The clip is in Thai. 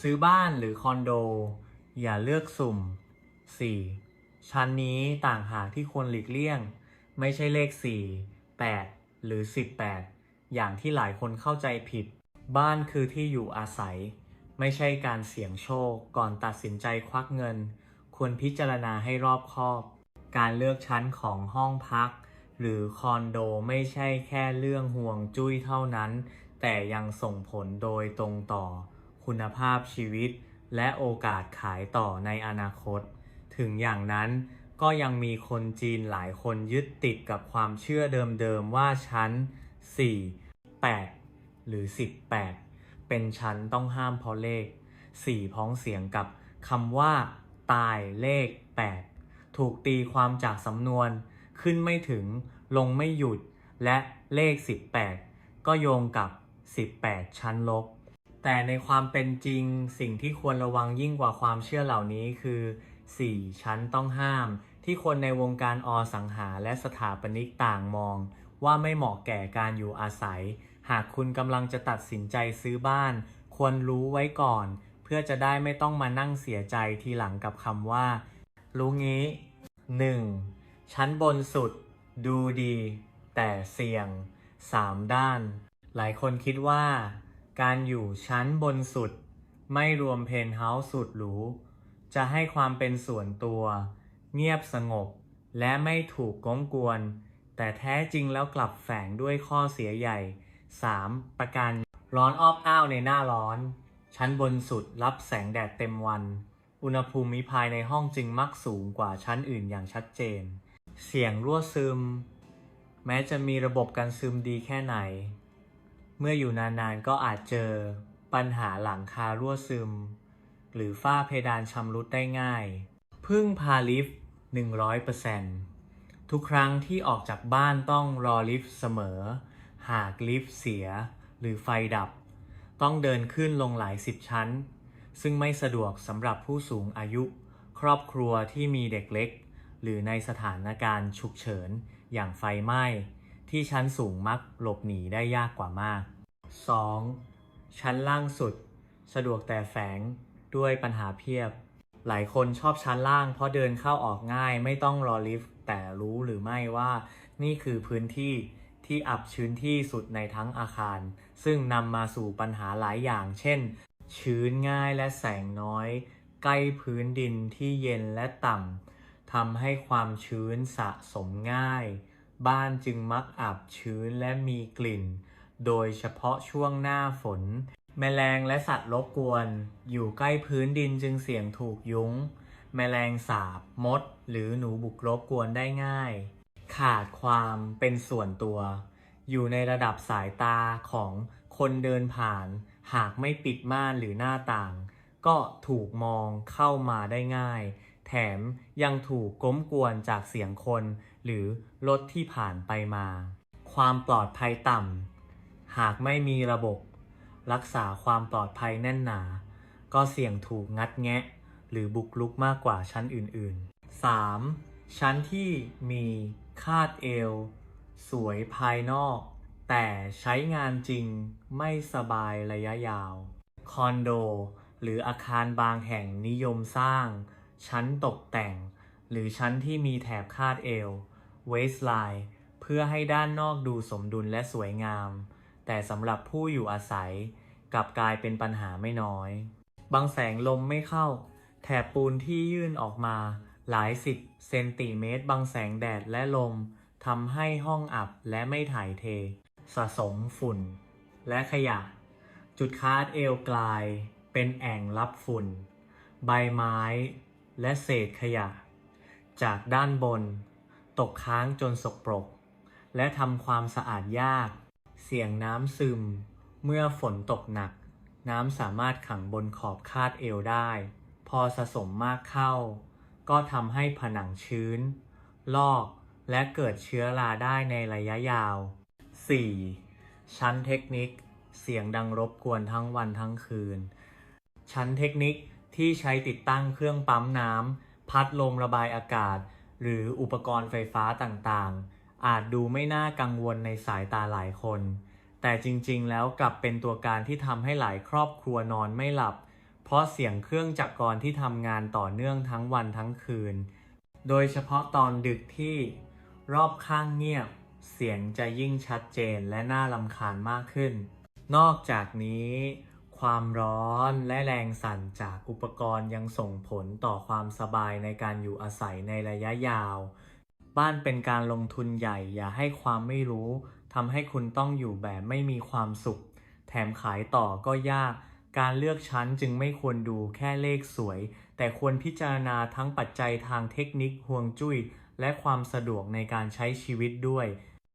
ซื้อบ้านหรือคอนโด อย่าเลือกสุ่ม 4. ชั้นนี้ต่างหากที่ควรหลีกเลี่ยง ไม่ใช่เลข 4 8 หรือ 18 อย่างที่หลายคนเข้าใจผิด บ้านคือที่อยู่อาศัย ไม่ใช่การเสี่ยงโชคก่อนตัดสินใจควักเงิน ควรพิจารณาให้รอบคอบ การเลือกชั้นของห้องพัก หรือคอนโดไม่ใช่แค่เรื่องห่วงจุ้ยเท่านั้น แต่ยังส่งผลโดยตรงต่อ คุณภาพชีวิต และโอกาสขายต่อในอนาคต ถึงอย่างนั้นก็ยังมีคนจีนหลายคนยึดติดกับความเชื่อเดิมๆว่าชั้น 4 8 หรือ 18 เป็นชั้นต้องห้ามเพราะเลข 4 พ้องเสียงกับคำว่า ตายเลข 8 ถูกตีความจากสำนวน ขึ้นไม่ถึง ลงไม่หยุด และเลข 18 ก็โยงกับ 18 ชั้นลบ แต่ในความเป็นจริงสิ่งที่ควรระวังยิ่งกว่าความเชื่อเหล่านี้คือ 4 ชั้นต้องห้าม ที่คนในวงการอสังหาและสถาปนิกต่างมอง ว่าไม่เหมาะแก่การอยู่อาศัย หากคุณกำลังจะตัดสินใจซื้อบ้าน ควรรู้ไว้ก่อน เพื่อจะได้ไม่ต้องมานั่งเสียใจทีหลังกับคำว่า รู้งี้ 1. ชั้นบนสุด ดูดี แต่เสี่ยง 3 ด้าน หลายคนคิดว่า การอยู่ชั้นบนสุด ไม่รวมเพนท์เฮาส์สุดหรู จะให้ความเป็นส่วนตัว เงียบสงบ และไม่ถูกก้มกวน แต่แท้จริงแล้วกลับแฝงด้วยข้อเสียใหญ่ 3. ประการร้อนอ้อบอ้าวในหน้าร้อน ชั้นบนสุดรับแสงแดดเต็มวัน อุณหภูมิภายในห้องจึงมักสูงกว่าชั้นอื่นอย่างชัดเจน เสียงรั่วซึม แม้จะมีระบบการซึมดีแค่ไหน มื่ออยู่นานๆก็อาจเจอปัญหาหลังคารั่วซึม หรือฝ้าเพดานชำรุดได้ง่าย พึ่งพาลิฟต์100%ทุกครั้งที่ออกจากบ้านต้องรอลิฟต์เสมอ หากลิฟต์เสียหรือไฟดับ ต้องเดินขึ้นลงหลายสิบชั้น ซึ่งไม่สะดวกสำหรับผู้สูงอายุ ครอบครัวที่มีเด็กเล็ก หรือในสถานการณ์ฉุกเฉินอย่างไฟไหม้ที่ชั้นสูงมักหลบหนีได้ยากกว่ามาก 2. ชั้นล่างสุด สะดวกแต่แฝงด้วยปัญหาเพียบ หลายคนชอบชั้นล่าง เพราะเดินเข้าออกง่ายไม่ต้องรอลิฟต์แต่รู้หรือไม่ว่า นี่คือพื้นที่ที่อับชื้นที่สุดในทั้งอาคาร ซึ่งนำมาสู่ปัญหาหลายอย่าง เช่น ชื้นง่ายและแสงน้อย ใกล้พื้นดินที่เย็นและต่ำทำให้ความชื้นสะสมง่าย บ้านจึงมักอับชื้นและมีกลิ่น โดยเฉพาะช่วงหน้าฝน แมลงและสัตว์รบกวน อยู่ใกล้พื้นดินจึงเสี่ยงถูกยุง้ง แมลงสาบ มด หรือหนูบุกรบกวนได้ง่าย ขาดความเป็นส่วนตัว อยู่ในระดับสายตาของคนเดินผ่าน หากไม่ปิดม่านหรือหน้าต่าง ก็ถูกมองเข้ามาได้ง่าย แถมยังถูกก้มกวนจากเสียงคน หรือรถที่ผ่านไปมา ความปลอดภัยต่ำ หากไม่มีระบบ รักษาความปลอดภัยแน่นหนา ก็เสี่ยงถูกงัดแงะ หรือบุกลุกมากกว่าชั้นอื่นๆ 3. ชั้นที่มีคาดเอว สวยภายนอก แต่ใช้งานจริงไม่สบายระยะยาว คอนโด หรืออาคารบางแห่งนิยมสร้าง ชั้นตกแต่ง หรือชั้นที่มีแถบคาดเอว waistline เพื่อให้ด้านนอกดูสมดุลและสวยงาม แต่สำหรับผู้อยู่อาศัยกลับกลายเป็นปัญหาไม่น้อย บางแสงลมไม่เข้า แถบปูนที่ยื่นออกมาหลายสิบเซนติเมตร บังแสงแดดและลมทำให้ห้องอับและไม่ถ่ายเท สะสมฝุ่น และขยะ จุดคาดเอวกลาย เป็นแอ่งรับฝุ่น ใบไม้ และเศษขยะ จากด้านบน ตกค้างจนสกปรก และทำความสะอาดยาก เสียงน้ำซึม เมื่อฝนตกหนัก น้ำสามารถขังบนขอบคาดเอวได้ พอสะสมมากเข้า ก็ทำให้ผนังชื้น ลอกและเกิดเชื้อราได้ในระยะยาว 4. ชั้นเทคนิค เสียงดังรบกวนทั้งวันทั้งคืน ชั้นเทคนิคที่ใช้ติดตั้งเครื่องปั๊มน้ำพัดลมระบายอากาศ หรืออุปกรณ์ไฟฟ้าต่างๆ อาจดูไม่น่ากังวลในสายตาหลายคน แต่จริงๆ แล้วกลับเป็นตัวการที่ทำให้หลายครอบครัวนอนไม่หลับ เพราะเสียงเครื่องจักรกรที่ทำงานต่อเนื่องทั้งวันทั้งคืน โดยเฉพาะตอนดึกที่รอบข้างเงียบ เสียงจะยิ่งชัดเจนและน่ารำคาญมากขึ้น นอกจากนี้ความร้อนและแรงสั่นจากอุปกรณ์ยังส่งผลต่อความสบายในการอยู่อาศัยในระยะยาว บ้านเป็นการลงทุนใหญ่ อย่าให้ความไม่รู้ทำให้คุณต้องอยู่แบบไม่มีความสุข แถมขายต่อก็ยาก การเลือกชั้นจึงไม่ควรดูแค่เลขสวย แต่ควรพิจารณาทั้งปัจจัยทางเทคนิคห่วงจุ้ย และความสะดวกในการใช้ชีวิตด้วย